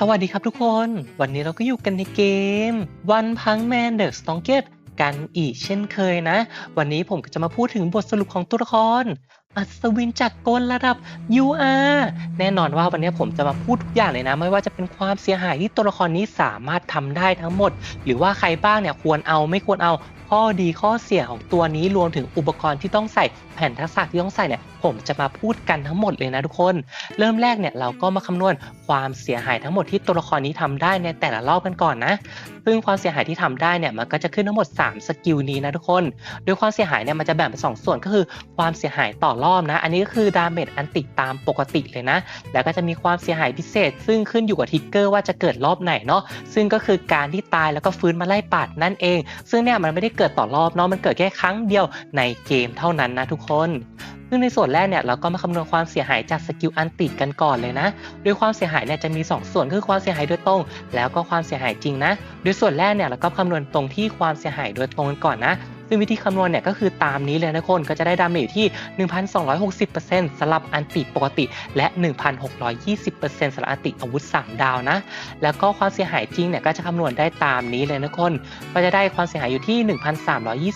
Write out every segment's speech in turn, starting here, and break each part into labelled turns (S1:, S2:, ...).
S1: สวัสดีครับทุกคน วันนี้เราก็อยู่กันในเกม One Punch Man The Strongest กันอีกเช่นเคยนะ วันนี้ผมก็จะมาพูดถึงบทสรุปของตัวละคร อัศวินจักกลระดับ UR แน่นอนว่าวันนี้ผมจะมาพูดทุกอย่างเลยนะ ไม่ว่าจะเป็นความเสียหายที่ตัวละครนี้สามารถทำได้ทั้งหมด หรือว่าใครบ้างเนี่ยควรเอาไม่ควรเอาข้อดีข้อเสียของตัวนี้รวมถึงอุปกรณ์ที่ต้องใส่แผ่นทักษะที่ต้องใส่เนี่ยผมจะมาพูดกันทั้งหมดเลยนะทุกคน เริ่มแรกเนี่ยเราก็มาคำนวณความเสียหายทั้งหมดที่ตัวละครนี้ทำได้ในแต่ละรอบกันก่อนนะ ซึ่งความเสียหายที่ทำได้เนี่ยมันก็จะขึ้นทั้งหมด 3 สกิลนี้นะทุกคน โดยความเสียหายเนี่ยมันจะแบ่งเป็นสองส่วนก็คือความเสียหายต่อรอบนะ อันนี้ก็คือดาเมจอันติดตามปกติเลยนะ แล้วก็จะมีความเสียหายพิเศษ ซึ่งขึ้นอยู่กับทิกเกอร์ว่าจะเกิดรอบไหนเนาะ ซึ่งก็คือการที่ตายแล้วก็ฟื้นมาไล่ปาดนั่นเอง ซึ่งเนี่ยมันไม่ได้เกิดต่อรอบเนาะ มันเกิดแค่ครั้งเดียวในเกมเท่านั้นนะทุกคน ซึ่งในส่วนแรกเนี่ยเราก็มาคำนวณความเสียหายจากสกิลอันติดกันก่อนเลยนะ โดยความเสียหายเนี่ยจะมี 2 ส่วนคือความเสียหายโดยตรง แล้วก็ความเสียหายจริงนะ โดยส่วนแรกเนี่ยเราก็คำนวณตรงที่ความเสียหายโดยตรงกันก่อนนะ ซึ่งวิธีคำนวณเนี่ยก็คือตามนี้เลยนะคนก็จะได้ดาเมจที่ 1,260%สำหรับอันติปกติ และ 1,620%สำหรับอันติอาวุธ 3 ดาวนะ แล้วก็ความเสียหายจริงเนี่ยก็จะคำนวณได้ตามนี้เลยนะคนก็จะได้ความเสียหายอยู่ที่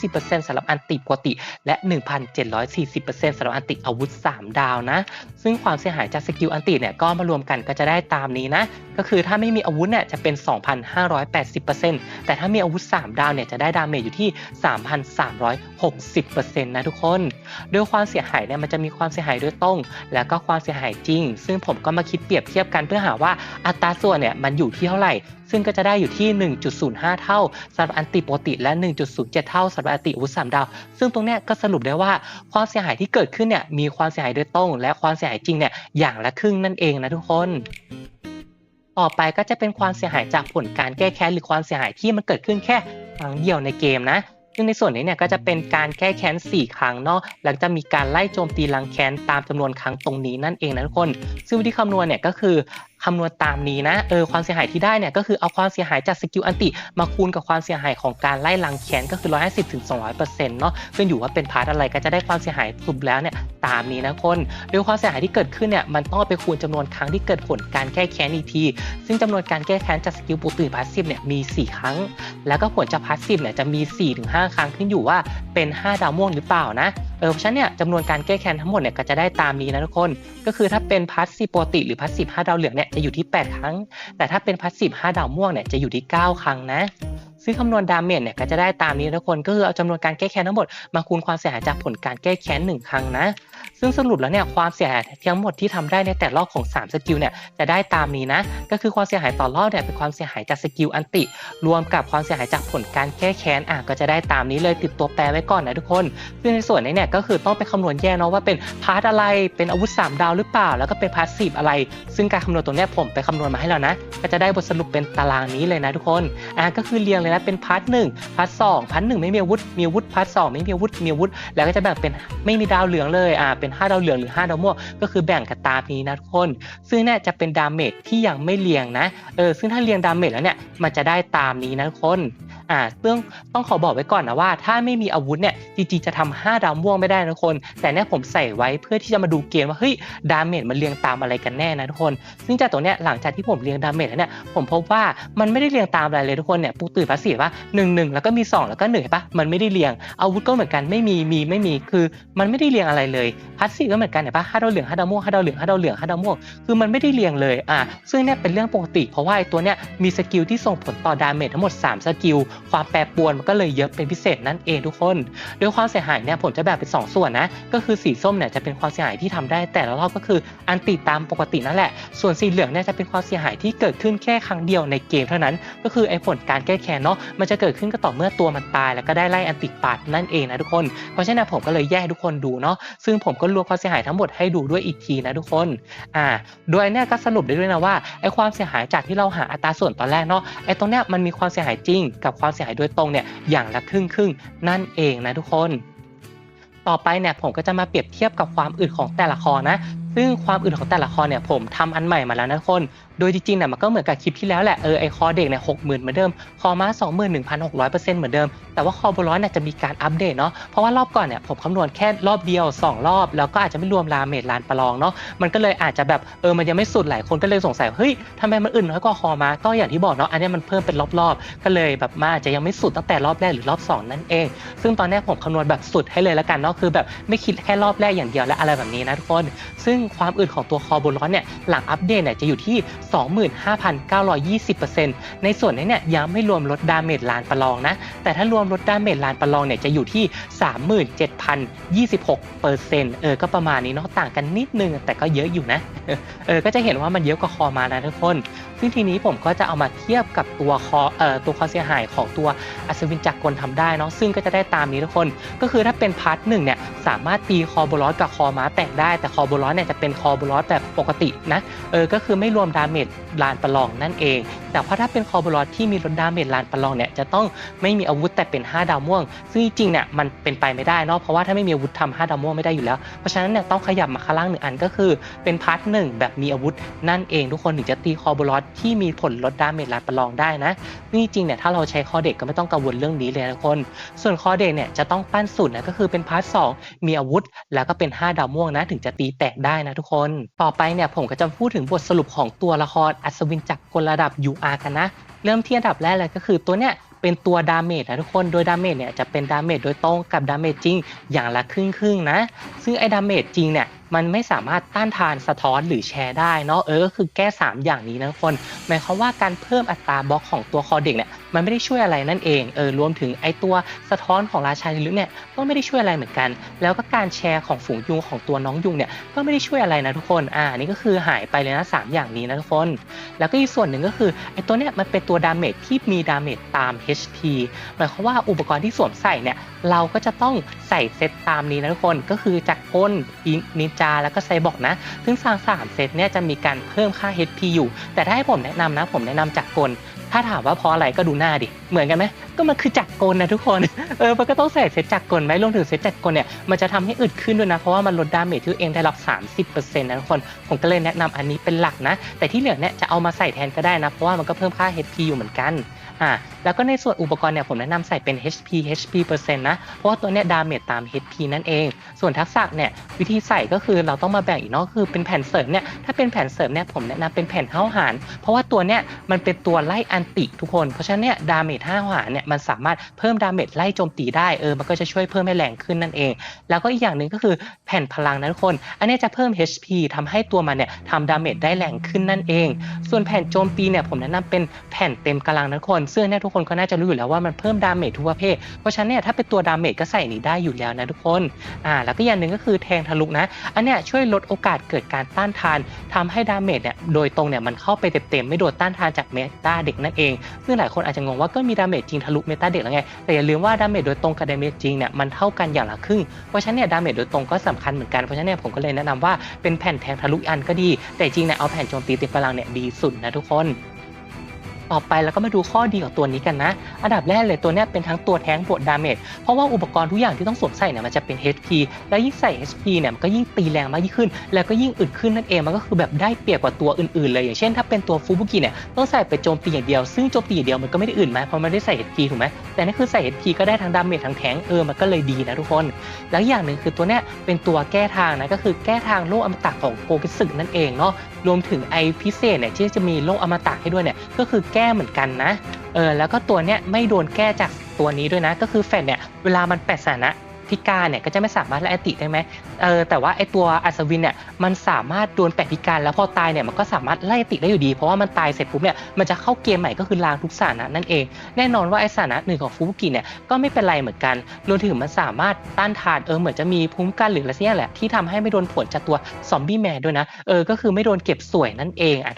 S1: 1,320%สำหรับอันติปกติ และ 1,740%สำหรับอันติอาวุธ 3 ดาวนะ ซึ่งความเสียหายจากสกิลอันติเนี่ยก็มารวมกันก็จะได้ตามนี้นะ ก็คือถ้าไม่มีอาวุธเนี่ยจะเป็น 2,580%แต่ถ้ามีอาวุธ 3 ดาวเนี่ยจะได้ดาเมจอยู่ที่ 3,000 3,360%นะทุกคน โดยความเสียหายเนี่ยมันจะมีความเสียหายโดยตรง แล้วก็ความเสียหายจริง ซึ่งผมก็มาคิดเปรียบเทียบกันเพื่อหาว่าอัตราส่วนเนี่ยมันอยู่ที่เท่าไหร่ ซึ่งก็จะได้อยู่ที่ 1.05 เท่าสำหรับอันติปกติและ 1.07 เท่าสำหรับอันติอาวุธ3ดาว ซึ่งตรงเนี้ยก็สรุปได้ว่าความเสียหายที่เกิดขึ้นเนี่ยมีความเสียหายโดยตรง และความเสียหายจริงเนี่ยอย่างละครึ่งนั่นเองนะทุกคนต่อไปก็จะเป็นความเสียหายจากผลการแก้แค้นหรือความเสียหายที่มันเกิดขึ้นแค่ครั้งเดียวในเกมนะ ซึ่งในส่วนนี้เนี่ยก็จะเป็นการแก้แค้น 4 ครั้งเนาะแล้วจะมีการไล่โจมตีลังแค้นตามจำนวนครั้งตรงนี้นั่นเองนะทุกคน ซึ่งวิธีคำนวณเนี่ยก็คือ คำนวณตามนี้นะเออความเสียหายที่ได้เนี่ยก็คือเอาความเสียหายจากสกิลอันติ มาคูณกับความเสียหายของการไล่ลังแค้นก็คือ 150ถึง200%เนาะขึ้นอยู่ว่าเป็นพาร์ทอะไรก็จะได้ความเสียหายสรุปแล้วเนี่ยตามนี้นะคนโดยความเสียหายที่เกิดขึ้นเนี่ยมันต้องไปคูณจำนวนครั้งที่เกิดผลการแก้แค้นอีกที ซึ่งจำนวนการแก้แค้นจากสกิลปกติพาสซีฟเนี่ยมี 4 ครั้ง แล้วก็ผลจากพาสซีฟเนี่ยจะมี 4-5 ครั้งขึ้นอยู่ว่าเป็น 5 ดาวม่วงหรือเปล่านะ เออเพราะฉะนั้นเนี่ยจำนวนการแก้แค้นทั้งหมดเนี่ยก็จะได้ตามนี้นะทุกคน ก็คือถ้าเป็นพาสซีโปติหรือพาสซีฟ5ดาวเหลืองเนี่ยจะอยู่ที่ 8 ครั้ง แต่ถ้าเป็นพาสซีฟ5ดาวม่วงเนี่ยจะอยู่ที่ 9 ครั้งนะ ซึ่งคำนวณดาเมจเนี่ยก็จะได้ตามนี้ทุกคนก็คือเอาจำนวนการแก้แค้นทั้งหมดมาคูณความเสียหายจากผลการแก้แค้นหนึ่งครั้งนะ ซึ่งสรุปแล้วเนี่ยความเสียหายทั้งหมดที่ทำได้ในแต่รอบของ 3 สกิลเนี่ยจะได้ตามนี้นะ ก็คือความเสียหายต่อรอบเนี่ยเป็นความเสียหายจากสกิลอันติ รวมกับความเสียหายจากผลการแก้แค้นอะก็จะได้ตามนี้เลยติดตัวแปรไว้ก่อนนะทุกคน ซึ่งในส่วนนี้เนี่ยก็คือต้องไปคำนวณแยกเนาะว่าเป็นพาร์ทอะไรเป็นอาวุธ 3 ดาวหรือเปล่า แล้วก็เป็นพาสซีฟอะไร ซึ่งการคำนวณตรงเนี้ยผมไปคำนวณมาให้แล้วนะ ก็จะได้บทสรุปเป็นตารางนี้เลยนะทุกคนอะก็คือเรียงเลยนะ เป็นพาร์ทหนึ่งพาร์ทสองพาร์ทหนึ่งไม่มีอาวุธ มีอาวุธ พาร์ทสองไม่มีอาวุธ มีอาวุธ แล้วก็จะแบ่งเป็นไม่มีดาวเหลืองเลย อ่า เป็น 5 ดาวเหลืองหรือ 5 ดาวม่วง ก็คือแบ่งกันตามนี้นะทุกคน ซึ่งเนี่ยจะเป็นดาเมจที่ยังไม่เรียงนะ เออ ซึ่งถ้าเรียงดาเมจแล้วเนี่ย มันจะได้ตามนี้นะทุกคน อ่าต้องต้องขอบอกไว้ก่อนนะว่า ถ้าไม่มีอาวุธเนี่ยจริงๆจะทำ5ดาวม่วงไม่ได้นะทุกคน แต่เนี่ยผมใส่ไว้เพื่อที่จะมาดูเกณฑ์ว่าเฮ้ยดาเมจมันเรียงตามอะไรกันแน่นะทุกคน ซึ่งจากตรงเนี้ยหลังจากที่ผมเรียงดาเมจแล้วเนี่ยผมพบว่ามันไม่ได้เรียงตามอะไรเลยทุกคนเนี่ยปูตื่นภาษีว่าหนึ่งหนึ่งแล้วก็มีสองแล้วก็หนึ่งเห็นปะมันไม่ได้เรียงอาวุธก็เหมือนกันไม่มีมีไม่มีคือ มันไม่ได้เรียงอะไรเลย พัสซีก็เหมือนกันเห็นปะห้าดาวเหลืองห้าดาวม่วงห้าดาวเหลืองห้าดาวเหลืองห้าดาวม่วงคือมันไม่ได้เรียงเลยอะซึ่งเนี่ยเป็นเรื่องปกติเพราะว่าไอ้ตัวเนี้ยมีสกิลที่ส่งผลต่อดาเมจทั้งหมด 3 สกิล ความแปรปรวนมันก็เลยเยอะเป็นพิเศษนั่นเองทุกคน โดยความเสียหายเนี่ยผมจะแบ่งเป็น 2 ส่วนนะก็คือสีส้มเนี่ยจะเป็นความเสียหายที่ทำได้แต่ละรอบก็คืออันติตามปกตินั่นแหละ ส่วนสีเหลืองเนี่ยจะเป็นความเสียหายที่เกิดขึ้นแค่ครั้งเดียวในเกมเท่านั้น ก็คือไอ้ผลการแก้แค้นเนาะมันจะเกิดขึ้นก็ต่อเมื่อตัวมันตาย แล้วก็ได้ไล่อันติปาดนั่นเองนะทุกคนเพราะฉะนั้นผมก็เลยแยกให้ทุกคนดูเนาะซึ่งผมก็รวมความเสียหายทั้งหมดให้ดูด้วยอีกทีนะทุกคนอ่าโดยเนี่ยก็สรุปได้ด้วยนะว่าไอ้ความเสียหายจากที่เราหาอัตราส่วนตอนแรกเนาะไอ้ตรงเนี้ยมันมีความเสียหายจริง กับความเสียหายโดยตรงเนี่ยอย่างละครึ่งครึ่งนั่นเองนะทุกคน ต่อไปเนี่ยผมก็จะมาเปรียบเทียบกับความอึดของแต่ละคอนะ ซึ่งความอื่นของแต่ละคอเนี่ยผมทำอันใหม่มาแล้วนะคน โดยจริงๆเนี่ยมันก็เหมือนกับคลิปที่แล้วแหละ เออไอคอเด็กเนี่ยหกหมื่นเหมือนเดิม คอม้าสองหมื่นหนึ่งพันหกร้อยเปอร์เซ็นต์เหมือนเดิม แต่ว่าคอบร้อยเนี่ยจะมีการอัปเดตเนาะ เพราะว่ารอบก่อนเนี่ยผมคำนวณแค่รอบเดียว 2 รอบ แล้วก็อาจจะไม่รวมลาเมดลานประลองเนาะ มันก็เลยอาจจะแบบเออมันยังไม่สุดหลายคนก็เลยสงสัยเฮ้ยทำไมมันอื่นน้อยกว่าคอม้าก็อย่างที่บอกเนาะอันนี้มันเพิ่มเป็นรอบๆ ก็เลยแบบมาอาจจะยังไม่สุดตั้งแต่รอบแรกหรือรอบสองนั่นเอง ซึ่งตอนเนี้ยผมคำนวณแบบสุดให้เลยแล้วกันเนาะคือแบบไม่คิดแค่รอบแรกอย่างเดียวและอะไรแบบนี้นะทุกคน ซึ่งความอื่นของตัวคอโบร้อนเนี่ยหลังอัปเดตเนี่ยจะอยู่ที่ 25,920%ในส่วนนี้เนี่ยยังไม่รวมลดดาเมจลานประลองนะ แต่ถ้ารวมลดดาเมจลานประลองเนี่ยจะอยู่ที่ 37,026%เออก็ประมาณนี้เนาะต่างกันนิดนึงแต่ก็เยอะอยู่นะเออก็จะเห็นว่ามันเยอะกว่าคอมานะทุกคนซึ่งทีนี้ผมก็จะเอามาเทียบกับตัวคอเอ่อตัวความเสียหายของตัวอัศวินจักรกลทำได้เนาะซึ่งก็จะได้ตามนี้ทุกคน ก็คือถ้าเป็นพาร์ทหนึ่งเนี่ยสามารถตีคอโบลอสกับคอม้าแตกได้แต่คอโบลอสเนี่ยจะเป็นคอโบลอสแบบปกตินะเออก็คือไม่รวมดาเมจลานประลองนั่นเอง แต่ว่าถ้าเป็นคอโบลอสที่มีลดดาเมจลานประลองเนี่ยจะต้องไม่มีอาวุธแต่เป็น 5 ดาวม่วง ซึ่งจริงเนี่ยมันเป็นไปไม่ได้เนาะเพราะว่าถ้าไม่มีอาวุธทำ5ดาวม่วงไม่ได้อยู่แล้ว เพราะฉะนั้นเนี่ยต้องขยับมาข้างล่างหนึ่งอันก็คือเป็นพาร์ทหนึ่งแบบมีอาวุธนั่นเองทุกคนถึงจะตีคอโบลอสที่มีผลลดดาเมจลานประลองได้นะนี่จริงเนี่ยถ้าเราใช้คอเด็กก็ไม่ต้องกังวลเรื่องนี้เลยนะทุกคน ส่วนคอเด็กเนี่ยจะต้องปั้นสุดนะก็คือเป็นพาร์ทสองมีอาวุธ แล้วก็เป็น 5 ดาวม่วงนะถึงจะตีแตกได้นะทุกคน ต่อไปเนี่ยผมก็จะพูดถึงบทสรุปของตัวละครอัศวินจักรกลระดับ UR กันนะ เริ่มที่อันดับแรกเลยก็คือตัวเนี้ยเป็นตัวดาเมจนะทุกคน โดยดาเมจเนี่ยจะเป็นดาเมจโดยตรงกับดาเมจจริงอย่างละครึ่งครึ่งๆนะ ซึ่งไอ้ดาเมจจริงเนี่ย มันไม่สามารถต้านทานสะท้อนหรือแชร์ได้เนาะเออก็คือแก้ 3 อย่างนี้นะทุกคนหมายความว่าการเพิ่มอัตราบล็อกของตัวคอเด็กเนี่ยมันไม่ได้ช่วยอะไรนั่นเองเออรวมถึงไอตัวสะท้อนของราชาลึกเนี่ยก็ไม่ได้ช่วยอะไรเหมือนกัน แล้วก็การแชร์ของฝูงยุงของตัวน้องยุงเนี่ยก็ไม่ได้ช่วยอะไรนะทุกคนอ่านี่ก็คือหายไปเลยนะสามอย่างนี้นะทุกคน แล้วก็อีกส่วนหนึ่งก็คือไอตัวเนี้ยมันเป็นตัวดาเมจที่มีดาเมจตาม HP หมายความว่าอุปกรณ์ที่สวมใส่เนี่ยเราก็จะต้องใส่เซตตามนี้นะทุกคนก็คือจากก้นนินจาแล้วก็ไซบอร์กนะ ซึ่งสร้างสามเซตเนี่ยจะมีการเพิ่มค่า HP อยู่ แต่ถ้าให้ผมแนะนำนะ ผมแนะนำจากกล ถ้าถามว่าเพราะอะไรก็ดูหน้าดิ เหมือนกันไหม ก็มันคือจักรกลนะทุกคน เออ มันก็ต้องใส่เซตจักรกลไหมรวมถึงเซตจักรกลเนี่ย มันจะทำให้อึดขึ้นด้วยนะ เพราะว่ามันลดดาเมจที่เองได้รับ 30%นะทุกคน ผมก็เลยแนะนำอันนี้เป็นหลักนะ แต่ที่เหลือเนี่ยจะเอามาใส่แทนก็ได้นะ เพราะว่ามันก็เพิ่มค่า HP อยู่เหมือนกัน อ่า แล้วก็ในส่วนอุปกรณ์เนี่ยผมแนะนำใส่เป็น HP HP เปอร์เซ็นต์นะ เพราะว่าตัวเนี้ยดาเมจตาม HP นั่นเอง ส่วนทักษะเนี่ยวิธีใส่ก็คือเราต้องมาแบ่งอีกเนาะคือเป็นแผ่นเสริมเนี่ยถ้าเป็นแผ่นเสริมเนี่ยผมแนะนำเป็นแผ่นห้าวหารเพราะว่าตัวเนี้ยมันเป็นตัวไล่อันติทุกคน เพราะฉะนั้นเนี่ยดาเมจห้าวหารเนี่ยมันสามารถเพิ่มดาเมจไล่โจมตีได้เออมันก็จะช่วยเพิ่มให้แรงขึ้นนั่นเอง แล้วก็อีกอย่างหนึ่งก็คือแผ่นพลังนะทุกคน อันนี้จะเพิ่ม HP ทำให้ตัวมันเนี่ยทำดาเมจได้แรงขึ้นนั่นเอง ส่วนแผ่นโจมตีเนี่ยผมแนะนำเป็นแผ่นเต็มกำลังนะทุกคนซึ่งเนี่ยทุกคนก็น่าจะรู้อยู่แล้วว่ามันเพิ่มดาเมจทุกประเภท เพราะฉะนั้นเนี่ยถ้าเป็นตัวดาเมจก็ใส่นี้ได้อยู่แล้วนะทุกคนอ่าแล้วก็อย่างหนึ่งก็คือแทงทะลุนะ อันเนี้ยช่วยลดโอกาสเกิดการต้านทานทำให้ดาเมจเนี่ยโดยตรงเนี่ยมันเข้าไปเต็มๆไม่โดนต้านทานจากเมตาเด็กนั่นเอง ซึ่งหลายคนอาจจะงงว่าก็มีดาเมจจริงทะลุเมตาเด็กแล้วไงแต่อย่าลืมว่าดาเมจโดยตรงกับดาเมจจริงเนี่ยมันเท่ากันอย่างละครึ่งเพราะฉะนั้นเนี่ยดาเมจโดยตรงก็สำคัญเหมือนกันเพราะฉะนั้นเนี่ยผมก็เลยแนะนำว่าเป็นแผ่นแทงทะลุอันก็ดี แต่จริงเนี่ยเอาแผ่นโจมตีเต็มพลังเนี่ยดีสุดนะทุกคน ต่อไปแล้วก็มาดูข้อดีของตัวนี้กันนะ อันดับแรกเลยตัวนี้เป็นทั้งตัวแทงบวกดาเมจ เพราะว่าอุปกรณ์ทุกอย่างที่ต้องสวมใส่เนี่ยมันจะเป็น HP แล้วยิ่งใส่ HP เนี่ยมันก็ยิ่งตีแรงมากยิ่งขึ้น แล้วก็ยิ่งอึดขึ้นนั่นเอง มันก็คือแบบได้เปรียบกว่าตัวอื่นๆเลย อย่างเช่นถ้าเป็นตัวฟูบุกิเนี่ยต้องใส่ไปโจมตีอย่างเดียว ซึ่งโจมตีอย่างเดียวมันก็ไม่ได้อื่นไหมเพราะมันไม่ได้ใส่ HP ถูกไหมแต่นี่คือใส่ HP ก็ได้ทั้งดาเมจทั้งแทงเออ มันก็เลยดีนะทุกคน แล้วอย่างหนึ่งคือตัวเนี้ยเป็นตัวแก้ทางนะ ก็คือแก้ทางโลกอมตะของโกกิสึนั่นเองเนาะ รวมถึงไอพิเศษเนี่ยที่จะมีโลกอมตะให้ด้วยเนี่ยก็คือแก้เหมือนกันนะเออแล้วก็ตัวเนี้ยไม่โดนแก้จากตัวนี้ด้วยนะ ก็คือแฟนเนี่ยเวลามันแปดสถานะ พิการเนี่ยก็จะไม่สามารถไล่อติได้ไหมเออแต่ว่าไอตัวอัศวินเนี่ยมันสามารถโดนแปดพิการ แล้วพอตายเนี่ยมันก็สามารถไล่อติได้อยู่ดี เพราะว่ามันตายเสร็จปุ๊บเนี่ยมันจะเข้าเกมใหม่ก็คือล้างทุกสานะนั่นเอง แน่นอนว่าไอสานะหนึ่งของฟูบุกิเนี่ยก็ไม่เป็นไรเหมือนกันรวมถึงมันสามารถต้านทานเออเหมือนจะมีภูมิคุ้มกันหรืออะไรสักอย่างแหละที่ทำให้ไม่โดนผลจากตัวซอมบี้แมนด้วยนะเออก็คือไม่โดนเก็บสวยนั่นเองอะ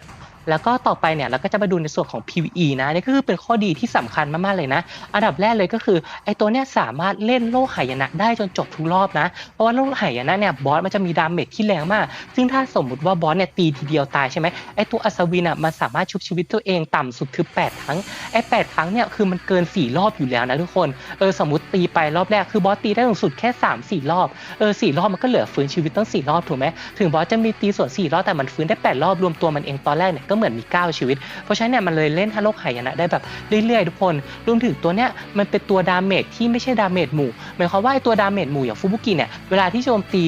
S1: แล้วก็ต่อไปเนี่ยเราก็จะมาดูในส่วนของ PVE นะนี่ก็คือเป็นข้อดีที่สำคัญมากๆเลยนะ อันดับแรกเลยก็คือไอตัวเนี้ยสามารถเล่นโลกหายนะได้จนจบทุกรอบนะ เพราะว่าโลกหายนะเนี่ยบอสมันจะมีดาเมจที่แรงมาก ซึ่งถ้าสมมติว่าบอสเนี่ยตีทีเดียวตายใช่ไหมไอตัวอัศวินอะมันสามารถชุบชีวิตตัวเองต่ำสุดคือ 8 ครั้งไอ8ครั้งเนี่ยคือมันเกิน 4 รอบอยู่แล้วนะทุกคนเออสมมติตีไปรอบแรกคือบอสตีได้สูงสุดแค่ 3 4 รอบเออสี่รอบมันก็เหลือฟื้นชีวิตตั้ง4รอบถูกไหมถึงบอสจะมีตีส่วน4รอบแต่มันฟื้นได้ 8 รอบรวมตัวมันเองตอนแรกเนี่ยกเหมือนมี 9 ชีวิต เพราะฉะนั้นเนี่ยมันเลยเล่นฮาโลกหายนะได้แบบเรื่อยๆ ทุกคนรวมถึงตัวเนี้ยมันเป็นตัวดาเมจที่ไม่ใช่ดาเมจหมู่หมายความว่าไอ้ตัวดาเมจหมู่อย่างฟูบุกิเนี่ยเวลาที่โจมตี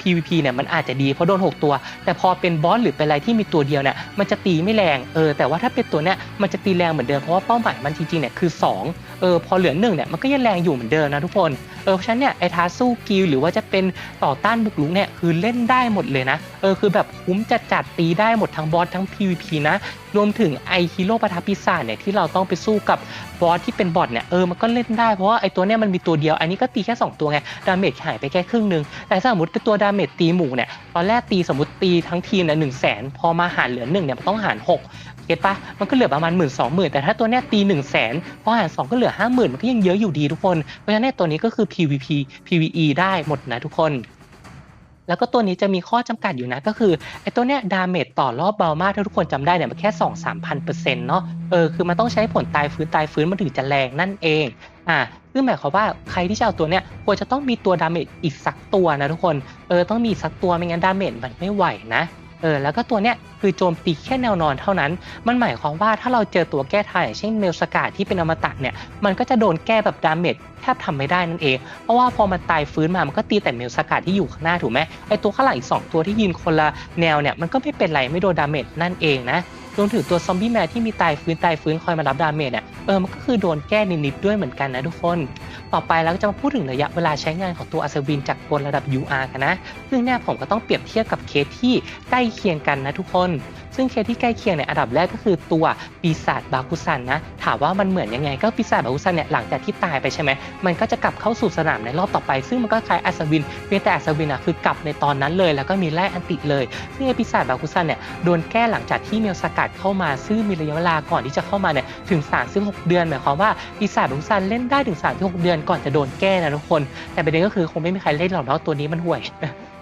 S1: PVP เนี่ยมันอาจจะดีเพราะโดน 6 ตัว แต่พอเป็นบอสหรือเป็นอะไรที่มีตัวเดียวเนี่ยมันจะตีไม่แรงเออแต่ว่าถ้าเป็นตัวเนี้ยมันจะตีแรงเหมือนเดิมเพราะว่าเป้าหมายมันจริงๆเนี่ยคือ 2 เออพอเหลือหนึ่งเนี่ยมันก็ยังแรงอยู่เหมือนเดิมนะทุกคนเออเพราะฉะนั้นเนี่ยไอ้ท้าสู้กิลหรือว่าจะเป็นต่อต้านบุกรุกเนี่ยคือเล่นได้หมดเลยนะเออคือแบบคุ้มจัดจัดๆตีได้หมดทั้งบอสทั้ง PVP นะรวมถึงไอฮีโร่ปะทะปีศาจเนี่ยที่เราต้องไปสู้กับบอสที่เป็นบอทเนี่ยเออมันก็เล่นได้เพราะว่าไอตัวเนี้ยมันมีตัวเดียวอันนี้ก็ตีแค่ 2 ตัวไงดาเมจหายไปแค่ครึ่งหนึง แต่ถ้าสมมติเป็นตัวดาเมจตีหมู่เนี่ยตอนแรกตีสมมติตีทั้งทีมเนี่ยหนึ่งแสนพอมาหารเหลือหนึ่งเนี่ยมันต้องหารหก เก็ตปะมันก็เหลือประมาณหมื่นสองหมื่นแต่ถ้าตัวเนี้ยตีหนึ่งแสนพอหารสองก็เหลือห้าหมื่นมันก็ยังเยอะอยู่ดีทุกคน เพราะฉะนั้นตัวนี้ก็คือ PVP PVE ได้หมดนะทุกคนแล้วก็ตัวนี้จะมีข้อจำกัดอยู่นะก็คือไอ้ตัวเนี้ยดาเมจต่อรอบเบามากถ้าทุกคนจำได้เนี่ยมันแค่2 3พันเปอร์เซ็นต์เนาะเออคือมันต้องใช้ผลตายฟื้นตายฟื้นมันถึงจะแรงนั่นเองอ่าซึ่งหมายความว่าใครที่จะเอาตัวเนี้ยควรจะต้องมีตัวดาเมจอีกสักตัวนะทุกคนเออต้องมีสักตัวไม่งั้นดาเมจมันไม่ไหวนะ เออแล้วก็ตัวเนี้ยคือโจมตีแค่แนวนอนเท่านั้น มันหมายความว่าถ้าเราเจอตัวแก้ทางอย่างเช่นเมลสกาดที่เป็นอมตะเนี่ย มันก็จะโดนแก้แบบดาเมจแทบทำไม่ได้นั่นเอง เพราะว่าพอมันตายฟื้นมา มันก็ตีแต่เมลสกัดที่อยู่ข้างหน้าถูกไหมไอตัวข้างหลังอีก 2 ตัวที่ยืนคนละแนวเนี่ย มันก็ไม่เป็นไรไม่โดนดาเมจนั่นเองนะ รวมถึงตัวซอมบี้แมนที่มีตายฟื้นตายฟื้นคอยมารับดาเมจเนี่ยเออมันก็คือโดนแก้นิดๆด้วยเหมือนกันนะทุกคน ต่อไปเราก็จะมาพูดถึงระยะเวลาใช้งานของตัวอัศวินจากบนระดับ UR กันนะ ซึ่งเนี่ยผมก็ต้องเปรียบเทียบกับเคสที่ใกล้เคียงกันนะทุกคนซึ่งเคสที่ใกล้เคียงเนี่ยอันดับแรกก็คือตัวปีศาจบาคุซันนะถามว่ามันเหมือนยังไง ก็ปีศาจบาคุซันเนี่ยหลังจากที่ตายไปใช่ไหมมันก็จะกลับเข้าสู่สนามในรอบต่อไป ซึ่งมันก็คล้ายอัศวินเพียงแต่อัศวินอะคือกลับในตอนนั้นเลย แล้วก็มีไล่อันติเลย ซึ่งไอปีศาจบาคุซันเนี่ยโดนแก้หลังจากที่เมลสกัดเข้ามาซึ่งมีระยะเวลาก่อนที่จะเข้ามาเนี่ยถึง 36 เดือนหมายความว่าปีศาจบาคุซันเล่นได้ถึง 36 เดือนก่อนจะโดนแก้นะทุกคน แต่ประเด็นก็คือคงไม่มีใครเล่นหรอกเนาะตัวนี้มันห่วย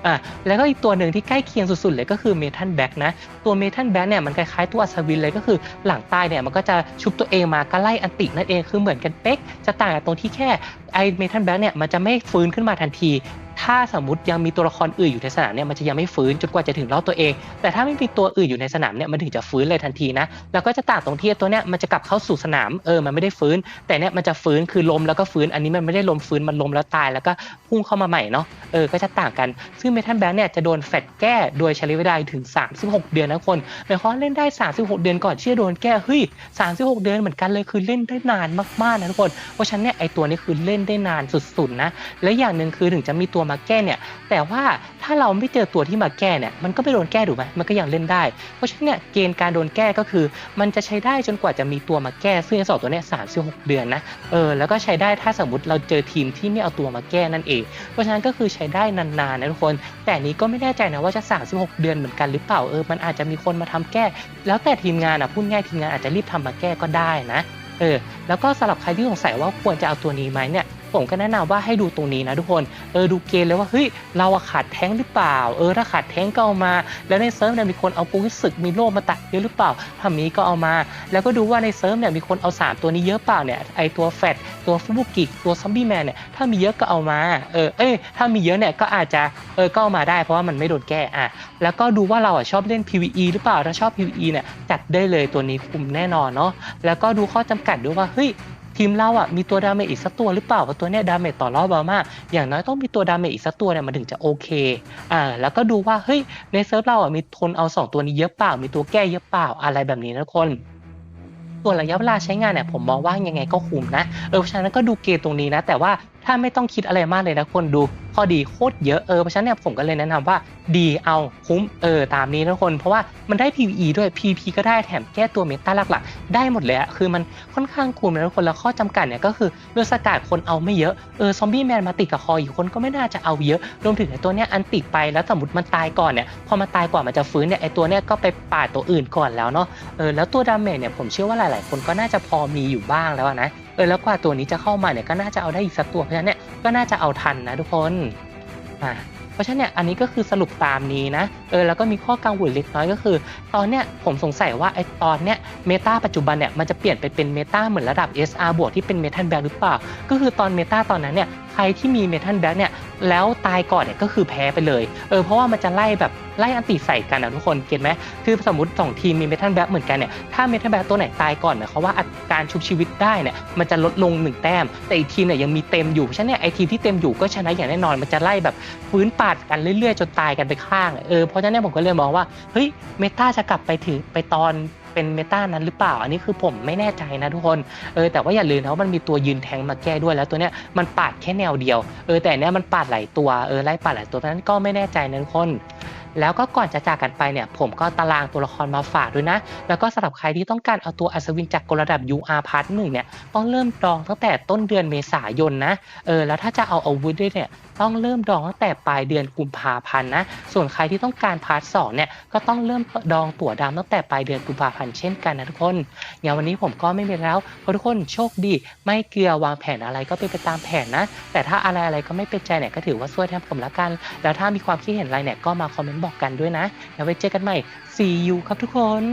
S1: อะแล้วก็อีกตัวหนึ่งที่ใกล้เคียงสุดๆเลยก็คือเมทัลแบ็กนะ ตัวเมทัลแบ็กเนี่ยมันคล้ายๆตัวอัศวินเลยก็คือหลังตายเนี่ยมันก็จะชุบตัวเองมาก็ไล่อันตินั่นเองคือเหมือนกันเป๊กจะต่างกันตรงที่แค่ไอเมทัลแบ็กเนี่ยมันจะไม่ฟื้นขึ้นมาทันที ถ้าสมมติยังมีตัวละครอื่นอยู่ในสนามเนี่ยมันจะยังไม่ฟื้นจนกว่าจะถึงรอบตัวเอง แต่ถ้าไม่มีตัวอื่นอยู่ในสนามเนี่ยมันถึงจะฟื้นเลยทันทีนะแล้วก็จะต่างตรงที่ตัวเนี้ยมันจะกลับเข้าสู่สนามเออมันไม่ได้ฟื้น แต่เนี่ยมันจะฟื้นคือลมแล้วก็ฟื้นอันนี้มันไม่ได้ลมฟื้นมันลมแล้วตายแล้วก็พุ่งเข้ามาใหม่เนาะเออก็จะต่างกัน ซึ่งเมทัลแบงค์เนี่ยจะโดนแฟดแก้โดยใช้ระยะเวลาถึง 36 เดือนนะคนหมายความเล่นได้ 36 เดือนก่อนที่จะโดนแก้เฮ้ย36 เดือนเหมือนกันเลยคือเล่นได้นานมากๆนะทุกคนเพราะฉะนั้นเนี่ยไอตัวนี้คือเล่นได้นานสุดๆนะและอย่างหนึ่งคือถึงจะมีตัวมาแก้เนี่ย แต่ว่าถ้าเราไม่เจอตัวที่มาแก้เนี่ย มันก็ไม่โดนแก้ถูกไหมมันก็ยังเล่นได้ เพราะฉะนั้นเนี่ยเกณฑ์การโดนแก้ก็คือ มันจะใช้ได้จนกว่าจะมีตัวมาแก้ ซึ่งสองตัวเนี้ย36เดือนนะ เออ แล้วก็ใช้ได้ถ้าสมมติเราเจอทีมที่ไม่เอาตัวมาแก้นั่นเอง เพราะฉะนั้นก็คือใช้ได้นานๆนะทุกคน แต่นี้ก็ไม่แน่ใจนะว่าจะ 36 เดือนเหมือนกันหรือเปล่า เออ มันอาจจะมีคนมาทำแก้ แล้วแต่ทีมงานอะพูดง่ายทีมงานอาจจะรีบทำมาแก้ก็ได้นะ เออ แล้วก็สำหรับใครที่สงสัยว่าควรจะเอาตัวนี้ไหมเนี่ย ผมก็แนะนำว่าให้ดูตรงนี้นะทุกคนเออดูเกณฑ์เลยว่าเฮ้ยเราขาดแท้งหรือเปล่า เออถ้าขาดแท้งก็เอามา แล้วในเซิร์ฟเนี่ยมีคนเอาปูฮิสึกมีโล่มาตัดเยอะหรือเปล่าถ้ามีก็เอามา แล้วก็ดูว่าในเซิร์ฟเนี่ยมีคนเอาสามตัวนี้เยอะเปล่าเนี่ยไอตัวแฟดตัวฟุบุกิตัวซอมบี้แมนเนี่ยถ้ามีเยอะก็เอามาเออเอ้ยถ้ามีเยอะเนี่ยก็อาจจะเออก็เอามาได้เพราะว่ามันไม่โดนแก้อะแล้วก็ดูว่าเราอะชอบเล่น PVE หรือเปล่าถ้าชอบ PVE เนี่ยจัดได้เลยตัวนี้คุมแน่นอนเนาะแล้วก็ดูข้อจำกัดด้วยว่าเฮ้ย ทีมเราอะมีตัวดาเมจอีกสักตัวหรือเปล่าเพราะตัวเนี้ยดาเมจต่อรอบเบามากอย่างน้อยต้องมีตัวดาเมจอีกสักตัวเนี่ยมันถึงจะโอเคอ่าแล้วก็ดูว่าเฮ้ยในเซิร์ฟเราอะมีทนเอาสองตัวนี้เยอะเปล่า มีตัวแก้เยอะเปล่าอะไรแบบนี้นะทุกคนส่วนระยะเวลาใช้งานเนี่ยผมมองว่ายังไงก็คุ้มนะเออเพราะฉะนั้นก็ดูเกณฑ์ตรงนี้นะ แต่ว่า ถ้าไม่ต้องคิดอะไรมากเลยนะคนดูข้อดีโคตรเยอะเออเพราะฉะนั้นเนี่ยผมก็เลยแนะนำว่าดีเอาคุ้มเออตามนี้นะทุกคนเพราะว่ามันได้ PVE ด้วย PVP ก็ได้แถมแก้ตัวเมตาหลักๆ ได้หมดเลยอะคือมันค่อนข้างคุ้มนะทุกคนแล้วข้อจำกัดเนี่ยก็คือเรื่องสกัดคนเอาไม่เยอะเออซอมบี้แมนมาติดกับคออยู่คนก็ไม่น่าจะเอาเยอะรวมถึงไอ้ตัวเนี้ยอันติดไปแล้วสมมติมันตายก่อนเนี่ยพอมันตายก่อนมันจะฟื้นเนี่ยไอ้ตัวเนี้ยก็ไปปาดตัวอื่นก่อนแล้วเนาะเออแล้วตัวดาเมจเนี่ยผมเชื่อว่าหลาย ๆ คนก็น่าจะพอมีอยู่บ้างแล้วนะ เออแล้วกว่าตัวนี้จะเข้ามาเนี่ยก็น่าจะเอาได้อีกสักตัวเพราะฉะนั้นเนี่ยก็น่าจะเอาทันนะทุกคนอ่าเพราะฉะนั้นเนี่ยอันนี้ก็คือสรุปตามนี้นะเออแล้วก็มีข้อกังวลเล็กน้อยก็คือ ตอนเนี้ยผมสงสัยว่าไอ้ตอนเนี้ยเมตาปัจจุบันเนี่ยมันจะเปลี่ยนไปเป็นเมตาเหมือนระดับ SR บวกที่เป็นเมทัลแบ็กหรือเปล่า ก็คือตอนเมตาตอนนั้นเนี่ยใครที่มีเมทัลแบ็กเนี่ย แล้วตายก่อนเนี่ยก็คือแพ้ไปเลย เออเพราะว่ามันจะไล่แบบไล่อันติใส่กันนะทุกคนเก็ตไหมคือสมมติสองทีมมีเมทัลแบ็กเหมือนกันเนี่ยถ้าเมทัลแบ็กตัวไหนตายก่อนเนี่ยเขามว่าอัตราการชุบชีวิตได้เนี่ยมันจะลดลงหนึ่งแต้ม แต่อีกทีมเนี่ยยังมีเต็มอยู่เพราะฉะนั้นเนี่ยไอทีมที่เต็มอยู่ก็ชนะอย่างแน่นอนมันจะไล่แบบฟื้นปาดกันเรื่อยๆจนตายกันไปข้างเออเพราะฉะนั้นผมก็เลยมองว่าเฮ้ยเมตาจะกลับไปถึงไปตอน เป็นเมตานั้นหรือเปล่า อันนี้คือผมไม่แน่ใจนะทุกคนเออแต่ว่าอย่าลืมนะว่ามันมีตัวยืนแทงมาแก้ด้วยแล้วตัวเนี้ยมันปาดแค่แนวเดียวเออแต่เนี้ยมันปาดหลายตัวเออไล่ปาดหลายตัวเพราะฉะนั้นก็ไม่แน่ใจนะทุกคน แล้วก็ก่อนจะจากกันไปเนี่ยผมก็ตารางตัวละครมาฝากด้วยนะ แล้วก็สำหรับใครที่ต้องการเอาตัวอัศวินจากกระดับ UR พาร์ทหนึ่งเนี่ยต้องเริ่มดองตั้งแต่ต้นเดือนเมษายนนะเออแล้วถ้าจะเอาอาวุธด้วยเนี่ยต้องเริ่มดองตั้งแต่ปลายเดือนกุมภาพันธ์นะส่วนใครที่ต้องการพาร์ทสองเนี่ยก็ต้องเริ่มดองตั๋วดำตั้งแต่ปลายเดือนกุมภาพันธ์เช่นกันนะทุกคนงั้นวันนี้ผมก็ไม่มีแล้วขอทุกคนโชคดี ไม่เกลือวางแผนอะไรก็เป็นไปตามแผนนะ แต่ถ้าอะไรอะไรก็ไม่เป็นใจเนี่ยก็ถือว่าช่วยแทนผมละกัน แล้วถ้ามีความคิดเห็นอะไรเนี่ยก็มาคอมเมนต์บอกกันด้วยนะ แล้วไว้เจอกันใหม่ see you ครับทุกคน